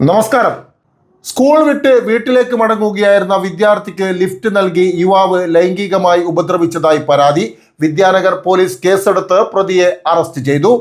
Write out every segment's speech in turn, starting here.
നമസ്കാരം. സ്കൂൾ വിട്ട് വീട്ടിലേക്ക് മടങ്ങുകയായിരുന്ന വിദ്യാർത്ഥിക്ക് ലിഫ്റ്റ് നൽകി യുവാവ് ലൈംഗികമായി ഉപദ്രവിച്ചതായി പരാതി. വിദ്യാനഗർ പോലീസ് കേസെടുത്ത് പ്രതിയെ അറസ്റ്റ് ചെയ്തു.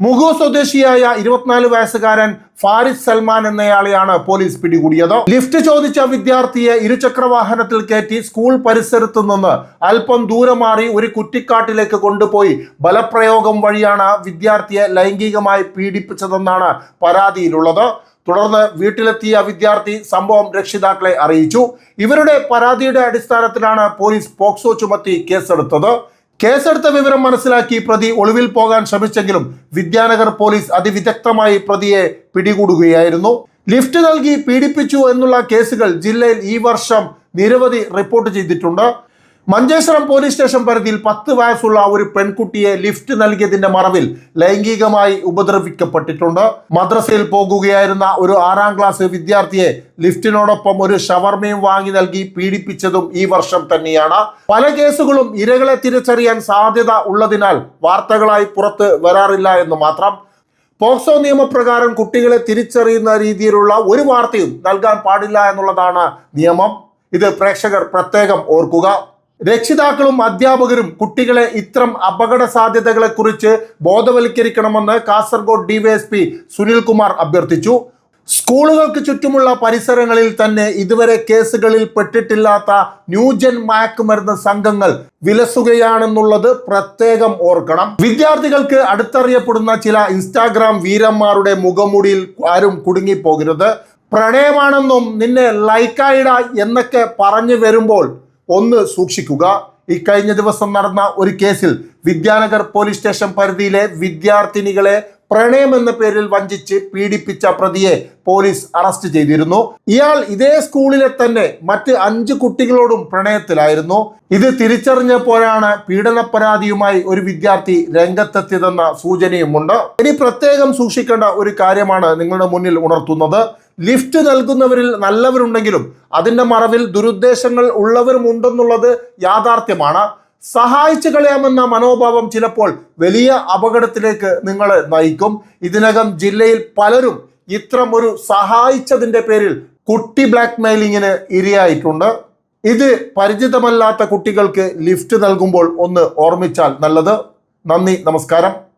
മുഗു സ്വദേശിയായ ഇരുപത്തിനാല് വയസ്സുകാരൻ ഫാരിസ് സൽമാൻ എന്നയാളെയാണ് പോലീസ് പിടികൂടിയത്. ലിഫ്റ്റ് ചോദിച്ച വിദ്യാർത്ഥിയെ ഇരുചക്ര വാഹനത്തിൽ കയറ്റി സ്കൂൾ പരിസരത്തു നിന്ന് അല്പം ദൂരം മാറി ഒരു കുറ്റിക്കാട്ടിലേക്ക് കൊണ്ടുപോയി. ബലപ്രയോഗം വഴിയാണ് വിദ്യാർത്ഥിയെ ലൈംഗികമായി പീഡിപ്പിച്ചതെന്നാണ് പരാതിയിലുള്ളത്. തുടർന്ന് വീട്ടിലെത്തിയ വിദ്യാർത്ഥി സംഭവം രക്ഷിതാക്കളെ അറിയിച്ചു. ഇവരുടെ പരാതിയുടെ അടിസ്ഥാനത്തിലാണ് പോലീസ് പോക്സോ ചുമത്തി കേസെടുത്തത്. കേസെടുത്ത വിവരം മനസ്സിലാക്കി പ്രതി ഒളിവിൽ പോകാൻ ശ്രമിച്ചെങ്കിലും വിദ്യാനഗർ പോലീസ് അതിവിദഗ്ധമായി പ്രതിയെ പിടികൂടുകയായിരുന്നു. ലിഫ്റ്റ് നൽകി പീഡിപ്പിച്ചു എന്നുള്ള കേസുകൾ ജില്ലയിൽ ഈ വർഷം നിരവധി റിപ്പോർട്ട് ചെയ്തിട്ടുണ്ട്. മഞ്ചേശ്വരം പോലീസ് സ്റ്റേഷൻ പരിധിയിൽ പത്ത് വയസ്സുള്ള ഒരു പെൺകുട്ടിയെ ലിഫ്റ്റ് നൽകിയതിന്റെ മറവിൽ ലൈംഗികമായി ഉപദ്രവിക്കപ്പെട്ടിട്ടുണ്ട്. മദ്രസയിൽ പോകുകയായിരുന്ന ഒരു ആറാം ക്ലാസ് വിദ്യാർത്ഥിയെ ലിഫ്റ്റിനോടൊപ്പം ഒരു ഷവർമയും വാങ്ങി നൽകി പീഡിപ്പിച്ചതും ഈ വർഷം തന്നെയാണ്. പല കേസുകളും ഇരകളെ തിരിച്ചറിയാൻ സാധ്യത ഉള്ളതിനാൽ വാർത്തകളായി പുറത്ത് വരാറില്ല എന്ന് മാത്രം. പോക്സോ നിയമപ്രകാരം കുട്ടികളെ തിരിച്ചറിയുന്ന രീതിയിലുള്ള ഒരു വാർത്തയും നൽകാൻ പാടില്ല എന്നുള്ളതാണ് നിയമം. ഇത് പ്രേക്ഷകർ പ്രത്യേകം ഓർക്കുക. രക്ഷിതാക്കളും അധ്യാപകരും കുട്ടികളെ ഇത്തരം അപകട സാധ്യതകളെക്കുറിച്ച് ബോധവൽക്കരിക്കണമെന്ന് കാസർഗോഡ് ഡിവൈഎസ്പി സുനിൽകുമാർ അഭ്യർത്ഥിച്ചു. സ്കൂളുകൾക്ക് ചുറ്റുമുള്ള പരിസരങ്ങളിൽ തന്നെ ഇതുവരെ കേസുകളിൽ പെട്ടിട്ടില്ലാത്ത ന്യൂജൻ മയക്കുമരുന്ന് സംഘങ്ങൾ വിലസുകയാണെന്നുള്ളത് പ്രത്യേകം ഓർക്കണം. വിദ്യാർത്ഥികൾക്ക് അടുത്തറിയപ്പെടുന്ന ചില ഇൻസ്റ്റാഗ്രാം വീരന്മാരുടെ മുഖമുടിയിൽ ആരും കുടുങ്ങിപ്പോകരുത്. പ്രണയമാണെന്നും നിന്നെ ലൈക്കായിട എന്നൊക്കെ പറഞ്ഞു വരുമ്പോൾ ഒന്ന് സൂക്ഷിക്കുക. ഇക്കഴിഞ്ഞ ദിവസം നടന്ന ഒരു കേസിൽ വിദ്യാനഗർ പോലീസ് സ്റ്റേഷൻ പരിധിയിലെ വിദ്യാർത്ഥിനികളെ പ്രണയം എന്ന പേരിൽ വഞ്ചിച്ച് പീഡിപ്പിച്ച പ്രതിയെ പോലീസ് അറസ്റ്റ് ചെയ്തിരുന്നു. ഇയാൾ ഇതേ സ്കൂളിലെ തന്നെ മറ്റ് അഞ്ച് കുട്ടികളോടും പ്രണയത്തിലായിരുന്നു. ഇത് തിരിച്ചറിഞ്ഞപ്പോഴാണ് പീഡന പരാതിയുമായി ഒരു വിദ്യാർത്ഥി രംഗത്തെത്തിയതെന്ന സൂചനയുമുണ്ട്. ഇനി പ്രത്യേകം സൂക്ഷിക്കേണ്ട ഒരു കാര്യമാണ് നിങ്ങളുടെ മുന്നിൽ ഉണർത്തുന്നത്. ലിഫ്റ്റ് നൽകുന്നവരിൽ നല്ലവരുണ്ടെങ്കിലും അതിന്റെ മറവിൽ ദുരുദ്ദേശങ്ങൾ ഉള്ളവരും ഉണ്ടെന്നുള്ളത് യാഥാർത്ഥ്യമാണ്. സഹായിച്ചു കളയാമെന്ന മനോഭാവം ചിലപ്പോൾ വലിയ അപകടത്തിലേക്ക് നിങ്ങളെ നയിക്കും. ഇതിനകം ജില്ലയിൽ പലരും ഇത്തരം ഒരു സഹായിച്ചതിന്റെ പേരിൽ കുട്ടി ബ്ലാക്ക് മെയിലിങ്ങിന് ഇരയായിട്ടുണ്ട്. ഇത് പരിചിതമല്ലാത്ത കുട്ടികൾക്ക് ലിഫ്റ്റ് നൽകുമ്പോൾ ഒന്ന് ഓർമ്മിച്ചാൽ നല്ലത്. നന്ദി നമസ്കാരം.